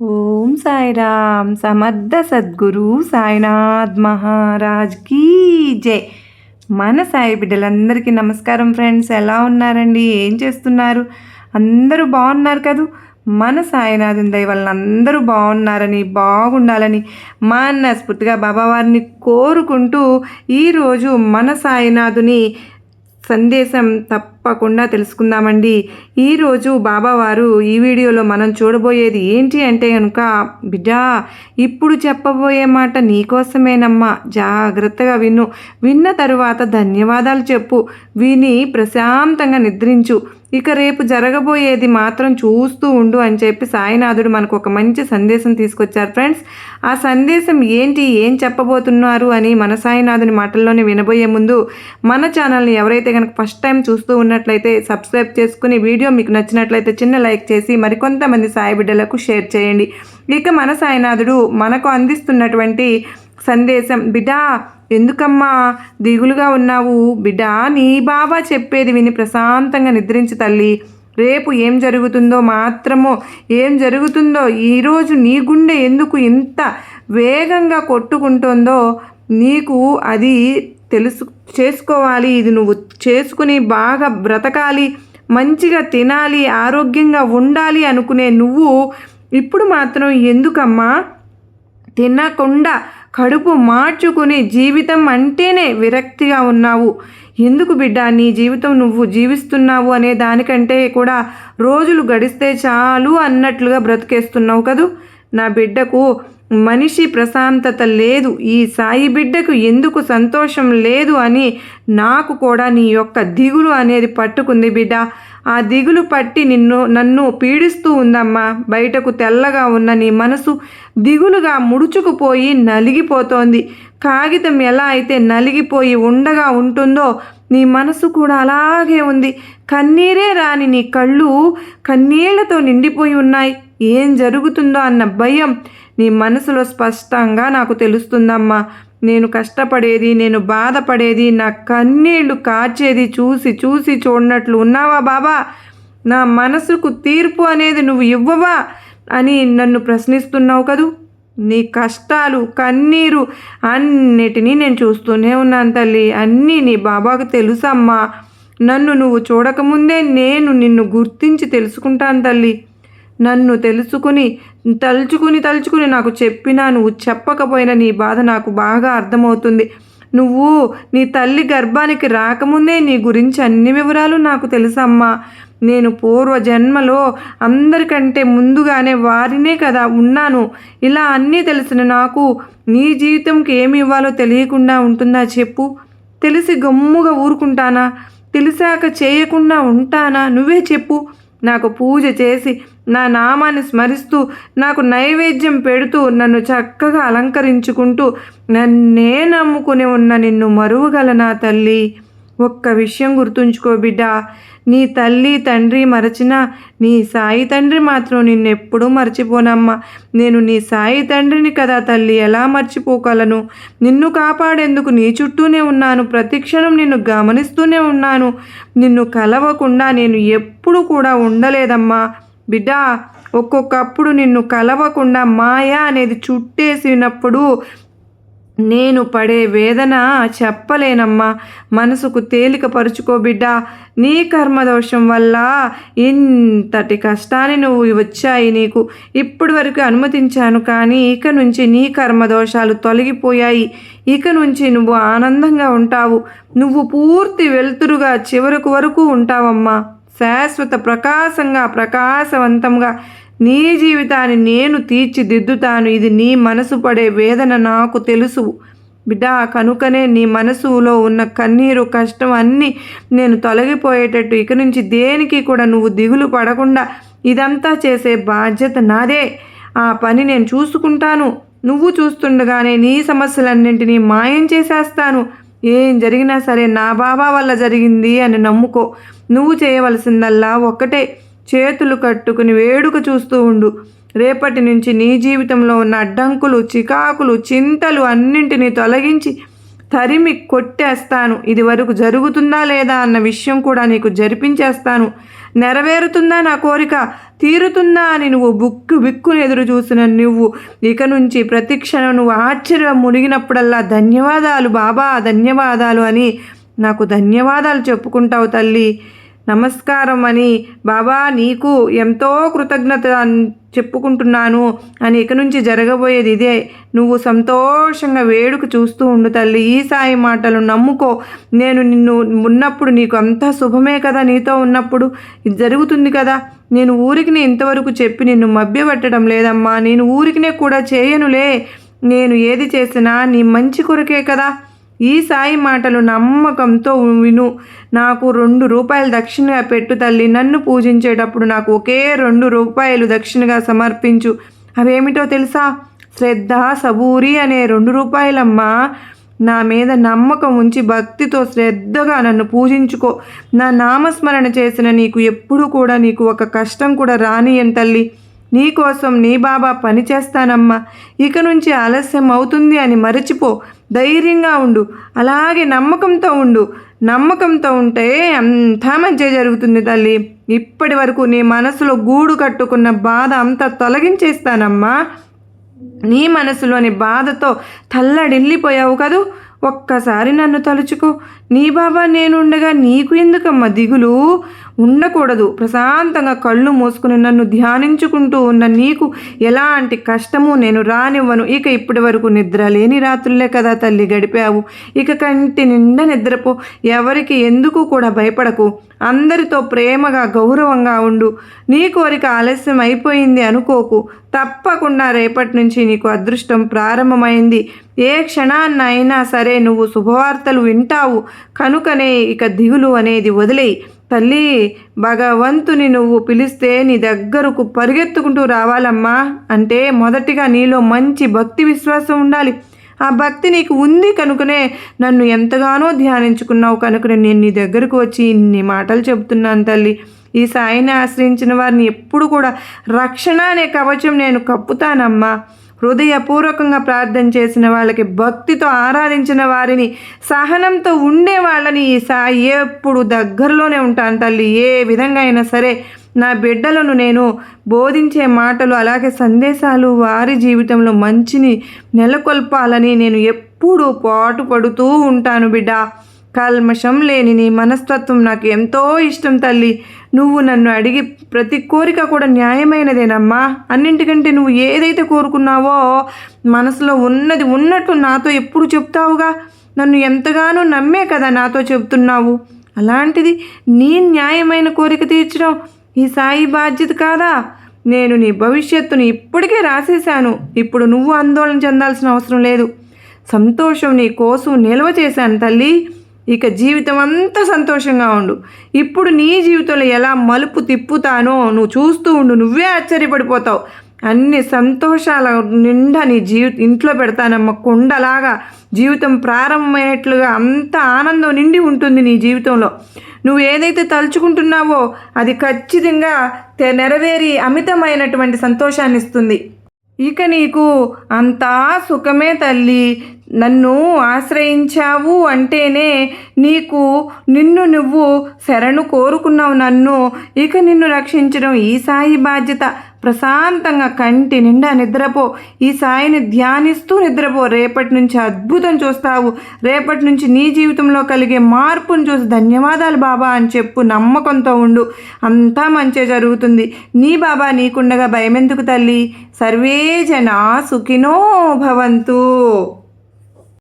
ఓం సాయిరామ్ సమర్థ సద్గురు సాయినాథ్ మహారాజ్ కీ జై. మన సాయి బిడ్డలందరికీ నమస్కారం ఫ్రెండ్స్ ఎలా ఉన్నారండి? ఏం చేస్తున్నారు? అందరూ బాగున్నారు కదూ? మన సాయినాథుని దయ వలన అందరూ బాగున్నారని బాగుండాలని మనస్ఫూర్తిగా బాబావారిని కోరుకుంటూ ఈరోజు మన సాయినాథుని సందేశం తప్పకుండా తెలుసుకుందామండి. ఈరోజు బాబావారు ఈ వీడియోలో మనం చూడబోయేది ఏంటి అంటే కనుక బిడ్డా ఇప్పుడు చెప్పబోయే మాట నీకోసమేనమ్మా జాగ్రత్తగా విను విన్న తరువాత ధన్యవాదాలు చెప్పు. విని ప్రశాంతంగా నిద్రించు. ఇక రేపు జరగబోయేది మాత్రం చూస్తూ ఉండు అని చెప్పి సాయినాథుడు మనకు ఒక మంచి సందేశం తీసుకొచ్చారు ఫ్రెండ్స్. ఆ సందేశం ఏంటి ఏం చెప్పబోతున్నారు అని మన సాయినాథుని మాటల్లోనే వినబోయే ముందు మన ఛానల్ని ఎవరైతే కనుక ఫస్ట్ టైం చూస్తూ ఉన్నట్లయితే సబ్స్క్రైబ్ చేసుకుని వీడియో మీకు నచ్చినట్లయితే చిన్న లైక్ చేసి మరికొంతమంది సాయి బిడ్డలకు షేర్ చేయండి. ఇక మన సాయినాథుడు మనకు అందిస్తున్నటువంటి సందేశం బిడ్డా ఎందుకమ్మా దిగులుగా ఉన్నావు? బిడ్డా నీ బాబా చెప్పేది విని ప్రశాంతంగా నిద్రించు తల్లి. రేపు ఏం జరుగుతుందో మాత్రమో ఏం జరుగుతుందో ఈరోజు నీ గుండె ఎందుకు ఇంత వేగంగా కొట్టుకుంటుందో నీకు అది తెలుసు చేసుకోవాలి. ఇది నువ్వు చేసుకుని బాగా బ్రతకాలి. మంచిగా తినాలి. ఆరోగ్యంగా ఉండాలి అనుకునే నువ్వు ఇప్పుడు మాత్రం ఎందుకమ్మా? తినకుండా కడుపు మార్చుకుని జీవితం అంటేనే విరక్తిగా ఉన్నావు. ఎందుకు బిడ్డ నీ జీవితం నువ్వు జీవిస్తున్నావు అనే దానికంటే కూడా రోజులు గడిస్తే చాలు అన్నట్లుగా బ్రతికేస్తున్నావు కదూ? నా బిడ్డకు మనిషి ప్రశాంతత లేదు ఈ సాయి బిడ్డకు ఎందుకు సంతోషం లేదు అని నాకు కూడా నీ యొక్క దిగులు అనేది పట్టుకుంది బిడ్డ. ఆ దిగులు పట్టి నిన్ను నన్ను పీడిస్తూ ఉందమ్మా. బయటకు తెల్లగా ఉన్న నీ మనసు దిగులుగా ముడుచుకుపోయి నలిగిపోతోంది. కాగితం ఎలా అయితే నలిగిపోయి ఉండగా ఉంటుందో నీ మనసు కూడా అలాగే ఉంది. కన్నీరే రాని నీ కళ్ళు కన్నీళ్ళతో నిండిపోయి ఉన్నాయి. ఏం జరుగుతుందో అన్న భయం నీ మనసులో స్పష్టంగా నాకు తెలుస్తుందమ్మా. నేను కష్టపడేది నేను బాధపడేది నా కన్నీళ్ళు కాచేది చూసి చూసి చూడనట్లు ఉన్నావా బాబా? నా మనసుకు తీర్పు అనేది నువ్వు ఇవ్వవా అని నన్ను ప్రశ్నిస్తున్నావు కదూ? నీ కష్టాలు కన్నీరు అన్నిటినీ నేను చూస్తూనే ఉన్నాను తల్లి. అన్నీ నీ బాబాకు తెలుసమ్మా. నన్ను నువ్వు చూడకముందే నేను నిన్ను గుర్తించి తెలుసుకుంటాను తల్లి. నన్ను తెలుసుకుని తలుచుకుని తలుచుకుని నాకు చెప్పినా నువ్వు చెప్పకపోయినా నీ బాధ నాకు బాగా అర్థమవుతుంది. నువ్వు నీ తల్లి గర్భానికి రాకముందే నీ గురించి అన్ని వివరాలు నాకు తెలుసమ్మా. నేను పూర్వ జన్మలో అందరికంటే ముందుగానే వారినే కదా ఉన్నాను. ఇలా అన్నీ తెలిసిన నాకు నీ జీవితంకి ఏమి ఇవ్వాలో తెలియకుండా ఉంటుందా చెప్పు. తెలిసి గమ్ముగా ఊరుకుంటానా? తెలిసాక చేయకుండా ఉంటానా? నువ్వే చెప్పు. నాకు పూజ చేసి నా నామాన్ని స్మరిస్తూ నాకు నైవేద్యం పెడుతూ నన్ను చక్కగా అలంకరించుకుంటూ నన్నే నమ్ముకుని ఉన్న నిన్ను మరువగలనా తల్లి. ఒక్క విషయం గుర్తుంచుకో బిడ్డ నీ తల్లి తండ్రి మరచినా నీ సాయి తండ్రి మాత్రం నిన్నెప్పుడూ మర్చిపోనమ్మా. నేను నీ సాయి తండ్రిని కదా తల్లి ఎలా మర్చిపోగలను? నిన్ను కాపాడేందుకు నీ చుట్టూనే ఉన్నాను ప్రతిక్షణం నిన్ను గమనిస్తూనే ఉన్నాను. నిన్ను కలవకుండా నేను ఎప్పుడు కూడా ఉండలేదమ్మా. బిడ్డ ఒక్కొక్కప్పుడు నిన్ను కలవకుండా మాయా అనేది చుట్టేసినప్పుడు నేను పడే వేదన చెప్పలేనమ్మా. మనసుకు తేలికపరుచుకో బిడ్డ. నీ కర్మదోషం వల్ల ఇంతటి కష్టాన్ని నువ్వు వచ్చాయి నీకు. ఇప్పటి వరకు అనుమతించాను కానీ ఇక నుంచి నీ కర్మదోషాలు తొలగిపోయాయి. ఇక నుంచి నువ్వు ఆనందంగా ఉంటావు. నువ్వు పూర్తి వెలుతురుగా చివరకు వరకు ఉంటావమ్మా. శాశ్వత ప్రకాశంగా ప్రకాశవంతంగా నీ జీవితాన్ని నేను తీర్చిదిద్దుతాను. ఇది నీ మనసు పడే వేదన నాకు తెలుసు. బిడ్డ కనుకనే నీ మనసులో ఉన్న కన్నీరు కష్టం అన్నీ నేను తొలగిపోయేటట్టు ఇక నుంచి దేనికి కూడా నువ్వు దిగులు పడకుండా ఇదంతా చేసే బాధ్యత నాదే. ఆ పని నేను చూసుకుంటాను. నువ్వు చూస్తుండగానే నీ సమస్యలన్నింటినీ మాయం చేసేస్తాను. ఏం జరిగినా సరే నా బాబా వల్ల జరిగింది అని నమ్ముకో. నువ్వు చేయవలసిందల్లా ఒక్కటే. చేతులు కట్టుకుని వేడుక చూస్తూ ఉండు. రేపటి నుంచి నీ జీవితంలో ఉన్న అడ్డంకులు చికాకులు చింతలు అన్నింటినీ తొలగించి తరిమి కొట్టేస్తాను. ఇది వరకు జరుగుతుందా లేదా అన్న విషయం కూడా నీకు జరిపించేస్తాను. నెరవేరుతుందా నా కోరిక? తీరుతుందా అని నువ్వు బుక్కు బిక్కును ఎదురు చూసిన నువ్వు ఇక నుంచి ప్రతి క్షణం నువ్వు ఆశ్చర్యం మునిగినప్పుడల్లా ధన్యవాదాలు బాబా ధన్యవాదాలు అని నాకు ధన్యవాదాలు చెప్పుకుంటావు తల్లి. నమస్కారం అని బాబా నీకు ఎంతో కృతజ్ఞత చెప్పుకుంటున్నాను అని ఇక నుంచి జరగబోయేది ఇదే. నువ్వు సంతోషంగా వేడుక చూస్తూ ఉండు తల్లి. ఈ సాయి మాటలు నమ్ముకో. నేను నిన్ను ఉన్నప్పుడు నీకు అంతా శుభమే కదా నీతో ఉన్నప్పుడు. ఇది జరుగుతుంది కదా. నేను ఊరికినే ఇంతవరకు చెప్పి నిన్ను మభ్యపెట్టడం లేదమ్మా. నేను ఊరికినే కూడా చేయనులే. నేను ఏది చేసినా నీ మంచి కొరకే కదా. ఈ సాయి మాటలు నమ్మకంతో విను. నాకు రెండు రూపాయలు దక్షిణగా పెట్టు తల్లి. నన్ను పూజించేటప్పుడు నాకు ఒకే రెండు రూపాయలు దక్షిణగా సమర్పించు. అవేమిటో తెలుసా? శ్రద్ధ సబూరి అనే రెండు రూపాయలమ్మా. నా మీద నమ్మకం ఉంచి భక్తితో శ్రద్ధగా నన్ను పూజించుకో. నా నామస్మరణ చేసిన నీకు ఎప్పుడు కూడా నీకు ఒక కష్టం కూడా రానియం తల్లి. నీకోసం నీ బాబా పని చేస్తానమ్మా. ఇక నుంచి ఆలస్యం అవుతుంది అని మరచిపో. ధైర్యంగా ఉండు. అలాగే నమ్మకంతో ఉండు. నమ్మకంతో ఉంటే అంతా మంచి జరుగుతుంది తల్లి. ఇప్పటి వరకు నీ మనసులో గూడు కట్టుకున్న బాధ అంతా తొలగించేస్తానమ్మా. నీ మనసులోని బాధతో తల్లడిల్లిపోయావు కదూ? ఒక్కసారి నన్ను తలుచుకో. నీ బాబా నేనుండగా నీకు ఎందుకమ్మా దిగులు? ఉండకూడదు. ప్రశాంతంగా కళ్ళు మూసుకుని నన్ను ధ్యానించుకుంటూ ఉన్న నీకు ఎలాంటి కష్టము నేను రానివ్వను. ఇక ఇప్పటి వరకు నిద్ర లేని రాత్రులే కదా తల్లి గడిపావు. ఇక కంటి నిండా నిద్రపో. ఎవరికి ఎందుకు కూడా భయపడకు. అందరితో ప్రేమగా గౌరవంగా ఉండు. నీ కోరిక ఆలస్యం అయిపోయింది అనుకోకు. తప్పకుండా రేపటి నుంచి నీకు అదృష్టం ప్రారంభమైంది. ఏ క్షణాన్నైనా సరే నువ్వు శుభవార్తలు వింటావు. కనుకనే ఇక దిగులు అనేది వదిలేయి. తల్లి భగవంతుని నువ్వు పిలిస్తే నీ దగ్గరకు పరిగెత్తుకుంటూ రావాలమ్మా. అంటే మొదటిగా నీలో మంచి భక్తి విశ్వాసం ఉండాలి. ఆ భక్తి నీకు ఉంది కనుకనే నన్ను ఎంతగానో ధ్యానించుకున్నావు కనుకనే నేను నీ దగ్గరకు వచ్చి ఇన్ని మాటలు చెబుతున్నాను తల్లి. ఈ సాయిని ఆశ్రయించిన వారిని ఎప్పుడు కూడా రక్షణ అనే కవచం నేను కప్పుతానమ్మా. హృదయపూర్వకంగా ప్రార్థన చేసిన వాళ్ళకి భక్తితో ఆరాధించిన వారిని సహనంతో ఉండే వాళ్ళని ఈ సాయి ఎప్పుడు దగ్గరలోనే ఉంటాను తల్లి. ఏ విధంగా అయినా సరే నా బిడ్డలను నేను బోధించే మాటలు అలాగే సందేశాలు వారి జీవితంలో మంచిని నెలకొల్పాలని నేను ఎప్పుడూ పాటు పడుతూ ఉంటాను బిడ్డ. కల్మషం లేని నీ మనస్తత్వం నాకు ఎంతో ఇష్టం తల్లి. నువ్వు నన్ను అడిగి ప్రతి కోరిక కూడా న్యాయమైనదేనమ్మా. అన్నింటికంటే నువ్వు ఏదైతే కోరుకున్నావో మనసులో ఉన్నది ఉన్నట్టు నాతో ఎప్పుడు చెప్తావుగా? నన్ను ఎంతగానో నమ్మే కదా నాతో చెప్తున్నావు. అలాంటిది నీ న్యాయమైన కోరిక తీర్చడం ఈ సాయి బాధ్యత కాదా? నేను నీ భవిష్యత్తుని ఇప్పటికే రాసేశాను. ఇప్పుడు నువ్వు ఆందోళన చెందాల్సిన అవసరం లేదు. సంతోషం నీ కోసం నిల్వ చేశాను తల్లి. ఇక జీవితం అంతా సంతోషంగా ఉండు. ఇప్పుడు నీ జీవితంలో ఎలా మలుపు తిప్పుతానో నువ్వు చూస్తూ ఉండు. నువ్వే ఆశ్చర్యపడిపోతావు. అన్ని సంతోషాల నిండా నీ జీవి ఇంట్లో పెడతానమ్మ కొండలాగా జీవితం ప్రారంభమైనట్లుగా అంత ఆనందం నిండి ఉంటుంది నీ జీవితంలో. నువ్వు ఏదైతే తలుచుకుంటున్నావో అది ఖచ్చితంగా నెరవేరి అమితమైనటువంటి సంతోషాన్ని ఇస్తుంది ఇక నీకు అంతా సుఖమే తల్లి. నన్ను ఆశ్రయించావు అంటేనే నీకు నిన్ను నువ్వు శరణు కోరుకున్నావు నన్ను. ఇక నిన్ను రక్షించడం ఈ సాయి బాధ్యత. ప్రశాంతంగా కంటి నిండా నిద్రపో. ఈ సాయిని ధ్యానిస్తూ నిద్రపో. రేపటి నుంచి అద్భుతం చూస్తావు. రేపటి నుంచి నీ జీవితంలో కలిగే మార్పును చూసి ధన్యవాదాలు బాబా అని చెప్పు. నమ్మకంతో ఉండు. అంతా మంచి జరుగుతుంది. నీ బాబా నీకుండగా భయమెందుకు తల్లి? సర్వే జనా సుఖినో భవంతు.